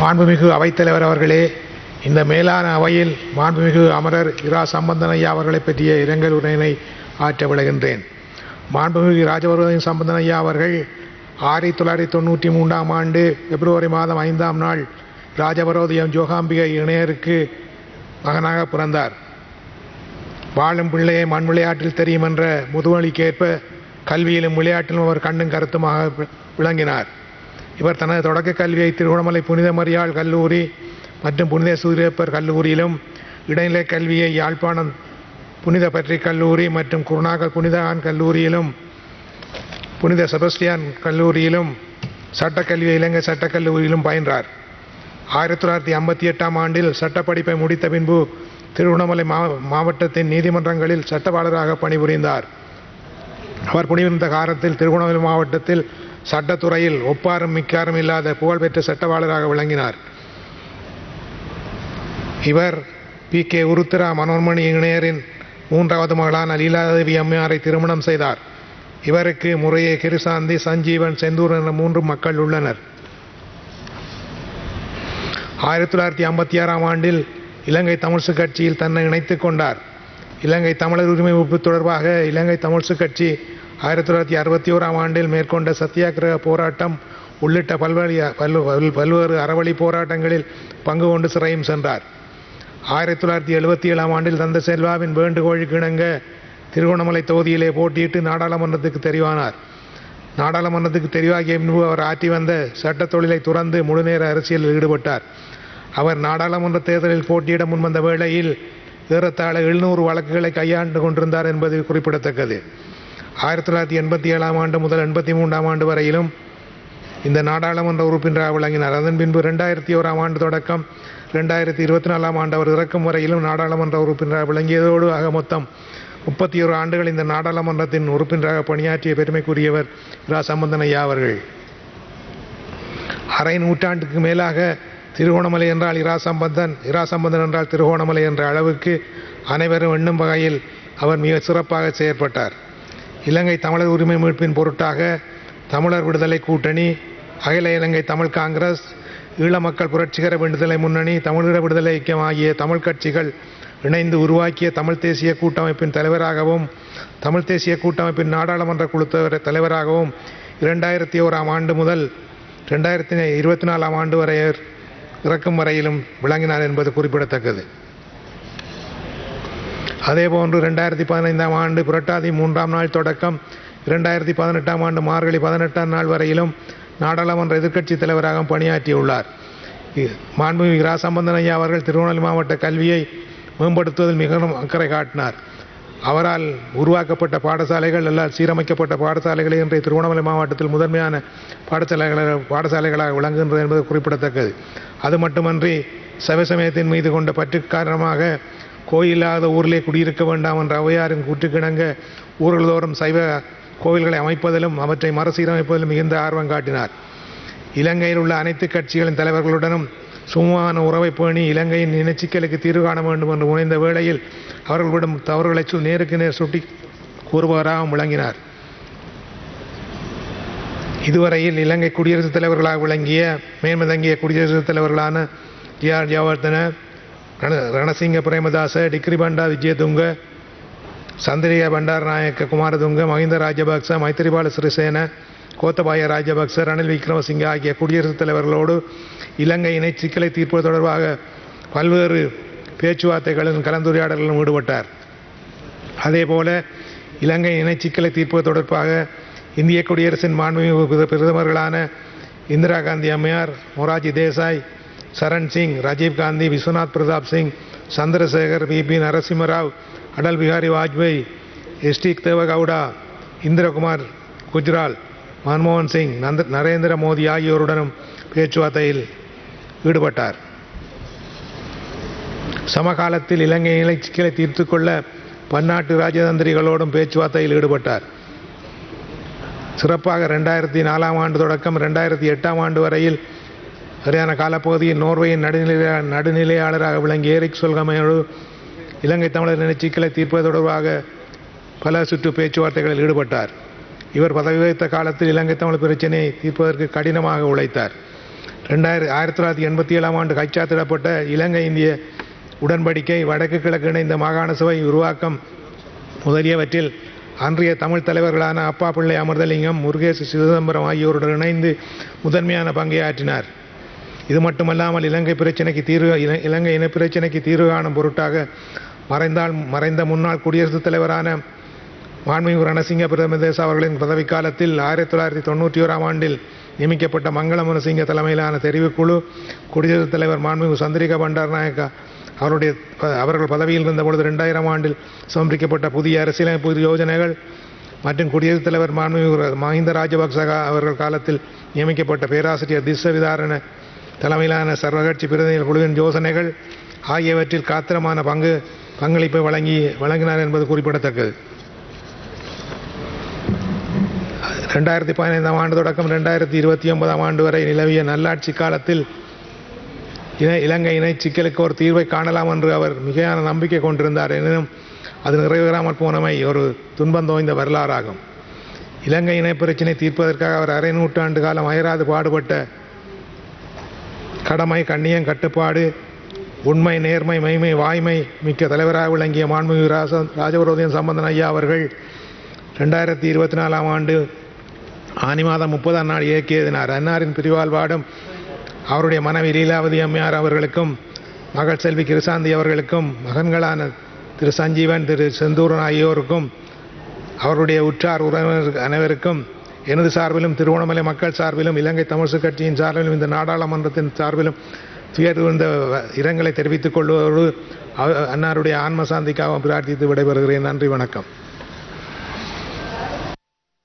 மாண்புமிகு அவைத்தலைவர் அவர்களே இந்த மேலான அவையில் மாண்புமிகு அமரர் இரா சம்பந்தனையா அவர்களை பற்றிய இரங்கல் உரையினை ஆற்ற விளைகின்றேன். மாண்புமிகு ராஜவர்தன் சம்பந்தனையா அவர்கள் ஆயிரத்தி தொள்ளாயிரத்தி தொண்ணூற்றி மூன்றாம் ஆண்டு பிப்ரவரி மாதம் ஐந்தாம் நாள் ராஜபரோதயம் ஜோகாம்பிகை இணையருக்கு மகனாக பிறந்தார். வாழும் பிள்ளையை மண் விளையாட்டில் தெரியும் என்ற முதுமொழிக்கேற்ப கல்வியிலும் விளையாட்டிலும் அவர் கண்ணும் கருத்துமாக விளங்கினார். இவர் தனது தொடக்க கல்வியை திருகோணமலை புனித மரியாள் கல்லூரி மற்றும் புனித சூரியப்பர் கல்லூரியிலும் இடைநிலை கல்வியை யாழ்ப்பாணம் புனித பற்றி கல்லூரி மற்றும் குருநாகல் புனித ஆண் கல்லூரியிலும் புனித செபஸ்டியான் கல்லூரியிலும் சட்டக்கல்வியை இலங்கை சட்டக் கல்லூரியிலும் பயின்றார். ஆயிரத்தி தொள்ளாயிரத்தி ஐம்பத்தி எட்டாம் ஆண்டில் சட்டப்படிப்பை முடித்த பின்பு திருவண்ணாமலை மாவட்டத்தின் நீதிமன்றங்களில் சட்டவாளராக பணிபுரிந்தார். அவர் பணிபுரிந்த காலத்தில் திருவண்ணாமலை மாவட்டத்தில் சட்டத்துறையில் ஒப்பாரும் மிக்காரும் இல்லாத புகழ்பெற்ற சட்டவாளராக விளங்கினார். இவர் பி. கே. உருத்திரா மனோன்மணி இணையரின் மூன்றாவது மகளான லீலாதேவி அம்மையாரை திருமணம் செய்தார். இவருக்கு முறையே கிருசாந்தி சஞ்சீவன் செந்தூர் என்ற மூன்று மக்கள் உள்ளனர். ஆயிரத்தி தொள்ளாயிரத்தி ஐம்பத்தி ஆறாம் ஆண்டில் இலங்கை தமிழ்சு கட்சியில் தன்னை இணைத்துக் கொண்டார். இலங்கை தமிழர் உரிமை ஒப்பு தொடர்பாக இலங்கை தமிழ்சு கட்சி ஆயிரத்தி தொள்ளாயிரத்தி அறுபத்தி ஓராம் ஆண்டில் மேற்கொண்ட சத்தியாகிரக போராட்டம் உள்ளிட்ட பல்வழி பல்வ- பல்- பல்வேறு அறவழி போராட்டங்களில் பங்கு கொண்டு சிறையும் சென்றார். ஆயிரத்தி தொள்ளாயிரத்தி எழுபத்தி ஏழாம் ஆண்டில் தந்த செல்வாவின் வேண்டுகோளுக்கு இணங்க திருகோணமலை தொகுதியிலே போட்டியிட்டு நாடாளுமன்றத்துக்கு தெரிவானார். நாடாளுமன்றத்துக்கு தெரிவாகிய முன்பு அவர் ஆற்றி வந்த சட்ட தொழிலை துறந்து முழுநேர அரசியலில் ஈடுபட்டார். அவர் நாடாளுமன்ற தேர்தலில் போட்டியிட முன்வந்த வேளையில் ஏறத்தாழ எழுநூறு வழக்குகளை கையாண்டு கொண்டிருந்தார் என்பது குறிப்பிடத்தக்கது. ஆயிரத்தி தொள்ளாயிரத்தி எண்பத்தி ஏழாம் ஆண்டு முதல் எண்பத்தி மூன்றாம் ஆண்டு வரையிலும் இந்த நாடாளுமன்ற உறுப்பினராக விளங்கினார். அதன் பின்பு ரெண்டாயிரத்தி ஓராம் ஆண்டு தொடக்கம் ரெண்டாயிரத்தி இருபத்தி நாலாம் ஆண்டு அவர் இறக்கும் வரையிலும் நாடாளுமன்ற உறுப்பினராக விளங்கியதோடு ஆக மொத்தம் முப்பத்தி ஒரு ஆண்டுகள் இந்த நாடாளுமன்றத்தின் உறுப்பினராக பணியாற்றிய பெருமைக்குரியவர் இரா. சம்பந்தனையா அவர்கள். அரை நூற்றாண்டுக்கு மேலாக திருகோணமலை என்றால் இரா. சம்பந்தன் இரா. சம்பந்தன் என்றால் திருகோணமலை என்ற அளவுக்கு அனைவரும் எண்ணும் வகையில் அவர் மிக சிறப்பாக செயற்பட்டார். இலங்கை தமிழர் உரிமை மீட்பின் பொருட்டாக தமிழர் விடுதலை கூட்டணி அகில இலங்கை தமிழ் காங்கிரஸ் ஈழ மக்கள் புரட்சிகர விடுதலை முன்னணி தமிழீழ விடுதலை ஐக்கியம் ஆகிய தமிழ் கட்சிகள் இணைந்து உருவாக்கிய தமிழ் தேசிய கூட்டமைப்பின் தலைவராகவும் தமிழ் தேசிய கூட்டமைப்பின் நாடாளுமன்ற குழு தலைவராகவும் இரண்டாயிரத்தி ஓராம் ஆண்டு முதல் ரெண்டாயிரத்தி இருபத்தி நாலாம் ஆண்டு வரை இறக்கும் வரையிலும் விளங்கினார் என்பது குறிப்பிடத்தக்கது. அதேபோன்று ரெண்டாயிரத்தி பதினைந்தாம் ஆண்டு புரட்டாதி மூன்றாம் நாள் தொடக்கம் இரண்டாயிரத்தி பதினெட்டாம் ஆண்டு மார்கழி பதினெட்டாம் நாள் வரையிலும் நாடாளுமன்ற எதிர்க்கட்சித் தலைவராக பணியாற்றியுள்ளார். மாண்புமிகு ராசம்பந்தன் ஐயா அவர்கள் திருவண்ணாமலை மாவட்ட கல்வியை மேம்படுத்துவதில் மிகவும் அக்கறை காட்டினார். அவரால் உருவாக்கப்பட்ட பாடசாலைகள் எல்லாம் சீரமைக்கப்பட்ட பாடசாலைகளை இன்றைய திருவண்ணாமலை மாவட்டத்தில் முதன்மையான பாடசாலைகள் பாடசாலைகளாக விளங்குகின்றது என்பது குறிப்பிடத்தக்கது. அது மட்டுமன்றி சமயத்தின் மீது கொண்ட பற்று காரணமாக கோயிலாத ஊரிலே குடியிருக்க வேண்டாம் என்ற ஔவையாரின் கூற்றுக்கிணங்க ஊர்கள்தோறும் சைவ கோவில்களை அமைப்பதிலும் அவற்றை மறுசீரமைப்பதிலும் மிகுந்த ஆர்வம் காட்டினார். இலங்கையில் உள்ள அனைத்து கட்சிகளின் தலைவர்களுடனும் சுமமான உறவை பேணி இலங்கையின் இனச்சிக்கலுக்கு தீர்வு காண வேண்டும் என்று முனைந்த வேளையில் அவர்களிடம் தவறுகளை நேருக்கு நேர் சுட்டி கூறுபவராகவும் விளங்கினார். இதுவரையில் இலங்கை குடியரசுத் தலைவர்களாக விளங்கிய மேன்மதங்கிய குடியரசுத் தலைவர்களான ஜி ஆர். ஜவர்தன ரண- ரணசிங்க பிரேமதாச டிக்ரி பண்டா விஜயதுங்க சந்திரியா பண்டாரநாயக்க குமாரதுங்க மஹிந்த ராஜபக்ச மைத்திரிபால சிறிசேன கோத்தபாய ராஜபக்ச ரணில் விக்ரமசிங்க ஆகிய குடியரசுத் தலைவர்களோடு இலங்கை இணை சிக்கலை தீர்ப்பது தொடர்பாக பல்வேறு பேச்சுவார்த்தைகளிலும் கலந்துரையாடல்களிலும் ஈடுபட்டார். அதேபோல இலங்கை இணை சிக்கலை தீர்ப்பது தொடர்பாக இந்திய குடியரசின் மாண்புமிகு பிரதமர்களான இந்திரா காந்தி அம்மையார் Morarji Desai Charan Singh Rajiv Gandhi Vishwanath Pratap Singh Chandrasekhar we. B. Narasimha Rao Atal Bihari Vajpayee S. D. Deve Gowda Inder Kumar Gujral மன்மோகன் சிங் நந்த நரேந்திர மோடி ஆகியோருடனும் பேச்சுவார்த்தையில் ஈடுபட்டார். சமகாலத்தில் இலங்கை நிலை சிக்கலை தீர்த்து கொள்ள பன்னாட்டு ராஜதந்திரிகளோடும் பேச்சுவார்த்தையில் ஈடுபட்டார். சிறப்பாக ரெண்டாயிரத்தி நாலாம் ஆண்டு தொடக்கம் ரெண்டாயிரத்தி எட்டாம் ஆண்டு வரையில் சரியான காலப்பகுதியில் நோர்வேயின் நடுநிலை நடுநிலையாளராக விளங்கிய எரிக் சொல்கமையோடு இலங்கை தமிழர் நிலை சிக்கலை தீர்ப்பது தொடர்பாக பல சுற்று பேச்சுவார்த்தைகளில் ஈடுபட்டார். இவர் பதவி வகித்த காலத்தில் இலங்கை தமிழ் பிரச்சினையை தீர்ப்பதற்கு கடினமாக உழைத்தார். ரெண்டாயிரத்தி ஆயிரத்தி தொள்ளாயிரத்தி எண்பத்தி ஏழாம் ஆண்டு கைச்சாத்திடப்பட்ட இலங்கை இந்திய உடன்படிக்கை வடக்கு கிழக்கு இணைந்த மாகாண சபை உருவாக்கம் முதலியவற்றில் அன்றைய தமிழ் தலைவர்களான அப்பா பிள்ளை அமிர்தலிங்கம் முருகேசு சிதம்பரம் ஆகியோருடன் இணைந்து முதன்மையான பங்கை ஆற்றினார் இது மட்டுமல்லாமல் இலங்கை பிரச்சினைக்கு தீர்வு இலங்கை இன பிரச்சனைக்கு தீர்வு காணும் பொருட்டாக மறைந்தால் மறைந்த முன்னாள் குடியரசுத் தலைவரான மாண்புமிகு ரணசிங்க பிரதமதேச அவர்களின் பதவிக்காலத்தில் ஆயிரத்தி தொள்ளாயிரத்தி தொண்ணூற்றி ஓராம் ஆண்டில் நியமிக்கப்பட்ட மங்களமுனசிங்க தலைமையிலான தெரிவுக்குழு குடியரசுத் தலைவர் மாண்புமிகு சந்திரிகா பண்டாரநாயக்கா அவருடைய அவர்கள் பதவியில் இருந்தபொழுது ரெண்டாயிரம் ஆண்டில் சமர்ப்பிக்கப்பட்ட புதிய அரசியலமைப்பு யோஜனைகள் மற்றும் குடியரசுத் தலைவர் மாண்புமிகு மஹிந்த ராஜபக்ச அவர்கள் காலத்தில் நியமிக்கப்பட்ட பேராசிரியர் திஸ்ஸ விதாரண தலைமையிலான சர்வகட்சி பிரதிநிதிகள் குழுவின் யோசனைகள் ஆகியவற்றில் காத்திரமான பங்கு பங்களிப்பை வழங்கி வழங்கினார் என்பது குறிப்பிடத்தக்கது. ரெண்டாயிரத்தி பதினைந்தாம் ஆண்டு தொடக்கம் ரெண்டாயிரத்தி இருபத்தி ஒன்பதாம் ஆண்டு வரை நிலவிய நல்லாட்சி காலத்தில் இன இலங்கை இணை சிக்கலுக்கு ஒரு தீர்வை காணலாம் என்று அவர் மிகையான நம்பிக்கை கொண்டிருந்தார். எனினும் அது நிறைவேறாமல் போனமை ஒரு துன்பம் தோய்ந்த வரலாறாகும். இலங்கை இணை பிரச்சினை தீர்ப்பதற்காக அவர் அரை நூற்றாண்டு காலம் அயராது பாடுபட்ட கடமை கண்ணியம் கட்டுப்பாடு உண்மை நேர்மை மைமை வாய்மை மிக்க தலைவராக விளங்கிய மாண்புமிகு ராச ராஜபுரோதயம் சம்பந்தன் ஐயா அவர்கள் ரெண்டாயிரத்தி இருபத்தி நாலாம் ஆண்டு ஆனி மாதம் முப்பதாம் நாள் இயக்கியதினார். அன்னாரின் பிரிவாழ்வாடும் அவருடைய மனைவி லீலாவதி அம்மையார் அவர்களுக்கும் மகள் செல்வி கிருசாந்தி அவர்களுக்கும் மகன்களான திரு சஞ்சீவன் திரு செந்தூரன் ஆகியோருக்கும் அவருடைய உற்றார் உறவினர் அனைவருக்கும் எனது சார்பிலும் திருவோணமலை மக்கள் சார்பிலும் இலங்கை தமிழ்சு கட்சியின் சார்பிலும் இந்த நாடாளுமன்றத்தின் சார்பிலும் துயர்ந்த இரங்கலை தெரிவித்துக் கொள்வதோடு அன்னாருடைய ஆன்ம சாந்திக்காக பிரார்த்தித்து விடைபெறுகிறேன். நன்றி வணக்கம்.